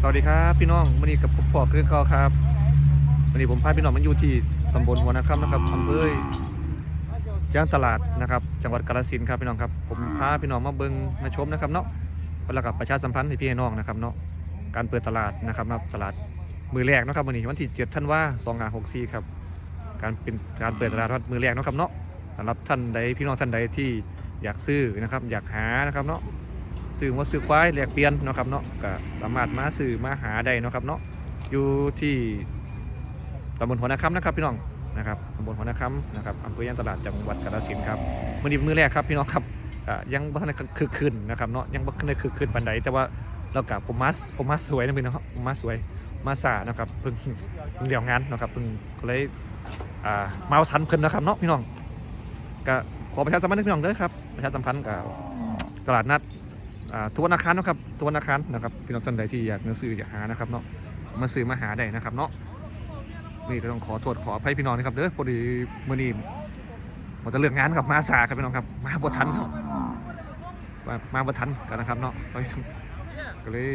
สวัสดีครับพี่น้องวันนี้กับผมปอคือเก่าครับวันนี้ผมพาพี่น้องมาอยู่ที่ตำบลหัวนาคำนะครับอำเภอย่างตลาดนะครับ จังหวัดกาฬสินธุ์ครับพี่น้องครับผมพาพี่น้องมาเบิ่งมาชมนะครับเนาะแล้วกับประชาสัมพันธ์ให้พี่น้องนะครับเนาะการเปิดตลาดนะครับนะตลาดมือแรกนะครับวันนี้วันที่7ธันว่าคม2564ครับการเป็นการเปิดตลาดวัดมือแรกนะครับเนาะสำหรับท่านใดพี่น้องท่านใดที่อยากซื้อนะครับ อยากหานะครับเนาะ ซื้อวัวซื้อควายแลกเปลี่ยนเนาะครับเนาะก็สามารถมาซื้อมาหาได้เนาะครับเนาะอยู่ที่ตำบลหัวนาคำนะครับพี่น้องนะครับตำบลหัวนาคำนะครับอำเภอยางตลาดจังหวัดกาฬสินธุ์ครับมื้อนี้มื้อแรกครับพี่น้องครับอ่ายังบ่ทันได้คึกคืนนะครับเนาะยังบ่ทันได้คึกคืนปานใดแต่ว่าเรากับผมมาผมมาสวยนะพี่น้องผมมาสวยมาสานะครับเพิ่งเพิ่งเดี่ยวงานนะครับเพิ่งก็เลยอ่ามาทันเพิ่นนะครับเนาะพี่น้องก็ขอประชาสัมพันธ์พี่น้องเด้อครับประชาสัมพันธ์กับตลาดนัด ทุกวันอาคารนะครับทุกวันอาคารนะครับพี่น้องท่านใดที่อยากซื้ออยากหานะครับเนาะมาซื้อมาหาได้นะครับเนาะนี่ก็ต้องขอโทษขออภัยพี่น้องนะครับเด้อพอดีมื้อนี้ผมจะเลือกงานกับมาสาครับพี่น้องครับ มาบ่ทันครับมามาบ่ทันกันนะครับเนาะก็เลย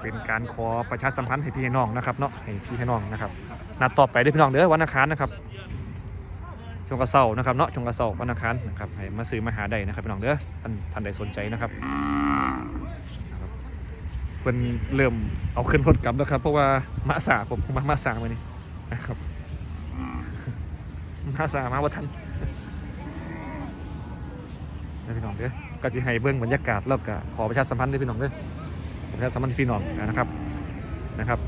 เป็นการขอประชาสัมพันธ์ให้พี่ให้น้องนะครับเนาะให้พี่ให้น้องนะครับนัดต่อไปด้อพี่น้องเด้อวันอังคารนะครับชงกระเซานะครับเนาะชงกระเซาวันอังคารนะครับให้มาซื้อมาหาได้นะครับพี่น้องเด้อท่านท่านใดสนใจนะครับ พิ่นเริ่มเอาขึ้นรถกลับแล้วครับ เพราะว่ามาสาผมมามาสามานี่นะครับมาสามาว่าทันนะพี่น้องเด้อก็จะให้เบิ่งบรรยากาศแล้วก็ขอประชาสัมพันธ์ด้วยพี่น้องเด้อประชาสัมพันธ์ให้พี่น้องนะครับนะครับ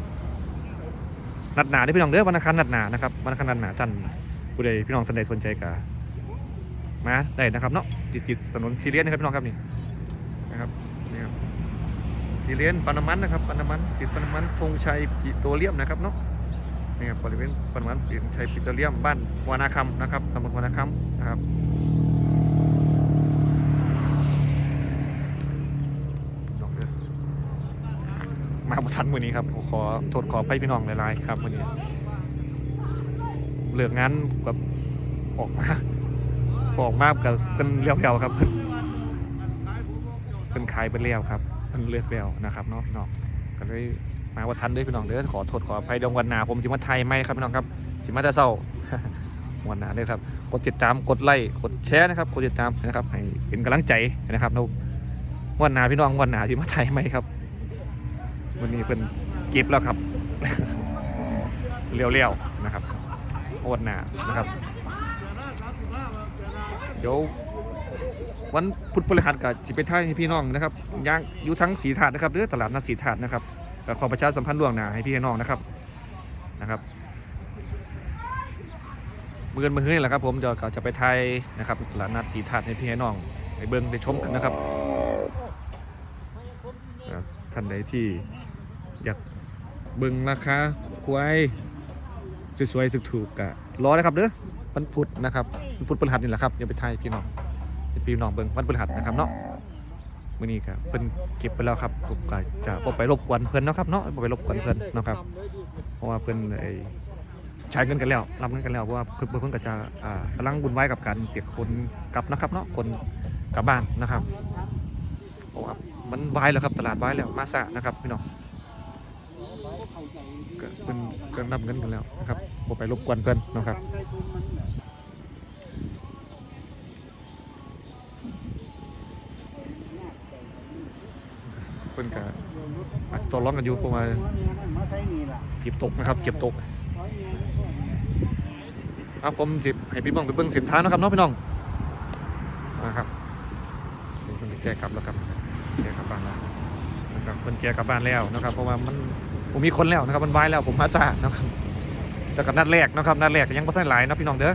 นัดหนาด้วยพี่น้องเด้อวันอังคารนัดหนานะครับวันอังคารนัดหนาท่านผู้ใดพี่น้องท่านใดสนใจก็มาได้นะครับเนาะติดติดถนนซีเรียสนะครับพี่น้องครับนี่นะครับนี่ครับ สีเลนปานามันนะครับปานามันติดปานามันธงชัยปิโตรเลียมนะครับเนาะนี่ครับบริเวณปานามันติดธงชัยปิโตรเลียมบ้านวานาคำนะครับตำบลวานาคำนะครับลองเด้อมาบุทันมือนี้ครับขอโทษขอไปพี่น้องหลายๆครับมือนี้เหลือกงานกับออกมาออกมากับเป็นเลี้ยวๆครับเป็นขายเป็นเลี้ยวครับ นเลือกแล้วนะครับเนาะพี่น้องก็เลยมาว่าทันด้วยพี่น้องเด้อขอโทษขออภัยดวงวันนาผมสิมาไทยไม่ครับพี่น้องครับสิมาแต่เศร้าวันนาเด้อครับกดติดตามกดไลค์กดแชร์นะครับกดติดตามนะครับให้เป็นกำลังใจนะครับนะวันนาพี่น้องวันนาสิมาไทยไม่ครับวันนี้เป็นเก็บแล้วครับเลี้ยวๆนะครับวันนานะครับเดี๋ยว วันพุธพฤหัสกับจิไปท่ายให้พี่น้องนะครับย่างอยู่ทั้งสีถาดนะครับหรือตลาดนัดสีถาดนะครับก็ขอประชาสัมพันธ์ล่วงหน้าให้พี่ให้น้องนะครับนะครับมือกันมือนี่แหละครับ ผมเดี๋ยวก็จะไปไทยนะครับตลาดนัดสีถาดให้พี่ให้น้องไปเบิ้งไปชมกันนะครับครับท่านใดที่อยากเบิ้งราคาควายสวยๆถูกๆกะรอนะครับเด้อวันพุธนะครับพุธพฤหัสนี่แหละครับเดี๋ยวไปไทยพี่น้อง เป็นปีน้องเบิงวันพฤหัสนะครับเนาะมื้อนี้ก็เพิ่นเก็บไปแล้วครับผมก็จะบ่ไปรบกวนเพิ่นเนาะครับเนาะบ่ไปรบกวนเพิ่นเนาะครับเพราะว่าเพิ่นไอ้ใช้เงินกันแล้วรับเงินกันแล้วเพราะว่าเพิ่นเพิ่นก็จะอ่ากำลังวุ่นวายกับการเจ็บคนกลับนะครับเนาะคนกลับบ้านนะครับเพราะว่ามันไวายแล้วครับตลาดไวายแล้วมาซะนะครับพี่น้องก็เพิ่นก็รับเงินกันแล้วนะครับบ่ไปรบกวนเพิ่นเนาะครับ พิ่นก็อาจจะต่อร้องกันอยู่เพราะว่าเก็บตกนะครับ เก็บตกครับผมจิบให้พี่น้องไปเบิ่งสินค้านะครับเนาะพี่น้องนะครับเพิ่นแก้กลับแล้วครับแก้กลับบ้านแล้วนะครับเพิ่นแก้กลับบ้านแล้วนะครับ เพราะว่ามันผมมีคนแล้วนะครับมันวายแล้วผมมาซานะครับแต่กับนัดแรกนะครับนัดแรกยังบ่ทันหลายนะพี่น้องเด้อ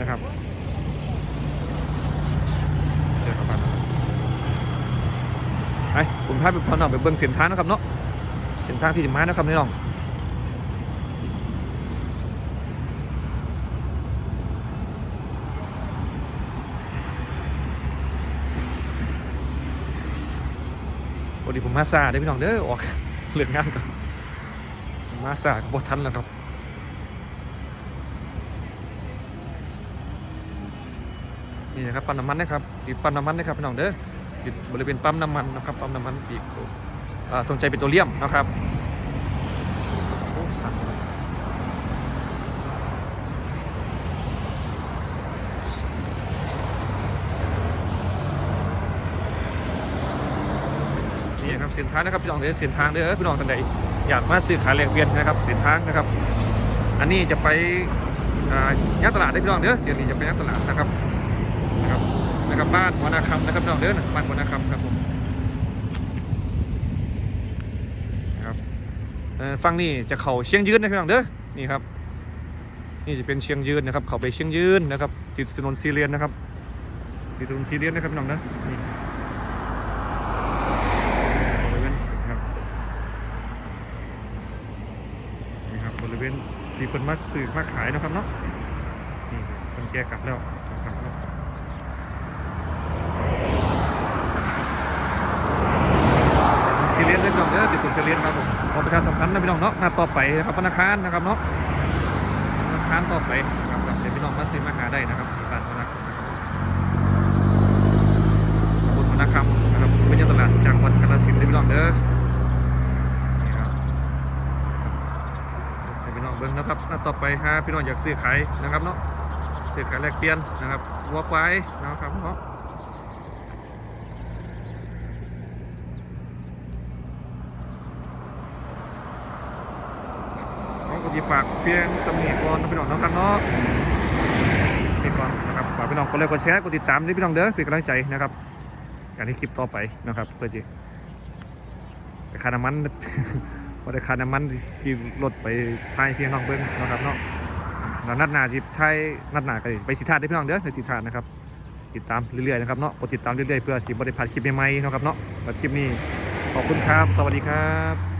นะครับแก้กลับบ้านแล้ว ไปผม พาไปพอน้องไปเบิ่งเส้นทางนะครับเนาะเส้นทางที่จะมานะครับพี่น้องพอดีผมมาซาได้พี่น้องเด้อออกเลือกงานก่อนมาซาก็บ่ทันแล้วครับนี่นะครับปั๊มน้ำมันนะครับติปั๊มน้ำมันนะครับพี่น้องเด้อ อยู่บริเวณปั๊มน้ำมันนะครับปั๊มน้ำมันปีกอ่าตรงใจเป็นตัวเลี่ยมนะครับสั่นนี่ครับเส้นทางนะครับพี่น้องเด้อเส้นทางเด้อพี่น้องท่านใดอยากมาซื้อขายแลกเปลี่ยนนะครับเส้นทางนะครับ อันนี้จะไปย่างตลาดได้พี่น้องเด้อเสียนี้จะไปย่างตลาดนะครับนะครับ นะครับบ้านหัวนาคำนะครับน้องเด้อนบ้านหัวนาคำครับผมนะครับเอ่อฝั่งนี้จะเข่าเชียงยืนนะพี่น้องเด้อนี่ครับ นี่จะเป็นเชียงยืนนะครับ เขาไปเชียงยืนนะครับ ติดถนนซีเรียนนะครับติดถนนซีเรียนนะครับพี่น้องนะนี่บริเวณนะครับบริเวณที่เพิ่นมาซื้อมาขายนะครับเนาะนี่เพิ่นแกกลับแล้วนะครับเนาะ ซีเรียส ด้วยพี่น้องเด้อติดสุนซีเรียครับผมขอประชาสัมพันธ์นะพี่น้องเนาะนัดต่อไปนะครับธนาคารนะครับเนาะธนาคารต่อไปครับครับเดี๋ยวพี่น้องมาซื้อมาหาได้นะครับที่บ้านธนาคารนะครับตำบลพนาคำนะครับเป็นยังตลาดจังหวัดกาฬสินธุ์เด้อพี่น้องเด้อนี่ครับพี่น้องเบิ่งนะครับนัดต่อไปหาพี่น้องอยากซื้อขายนะครับเนาะซื้อขายแลกเปลี่ยนนะครับวัวควายนะครับเนาะ เขาก็จะฝากเพียงสมีก่อนพี่น้องนะครับเนาะสมีก่อนนะครับฝากพี่น้องกดไลค์กดแชร์กดติดตามด้วยพี่น้องเด้อเป็นกำลังใจนะครับการที่คลิปต่อไปนะครับเพื่อจะไปคาน้ำมันพอได้คาน้ำมันที่ลดไปทายเพียงน้องเบิ้งนะครับเนาะแล้วนัดหนาที่ไทยนัดหนาก็ไปสิทธาได้พี่น้องเด้อไปสิทธานะครับติดตามเรื่อยๆนะครับเนาะกดติดตามเรื่อยๆเพื่อสิบริพลาดคลิปใหม่ๆนะครับเนาะแล้วคลิปนี้ขอบคุณครับ สวัสดีครับ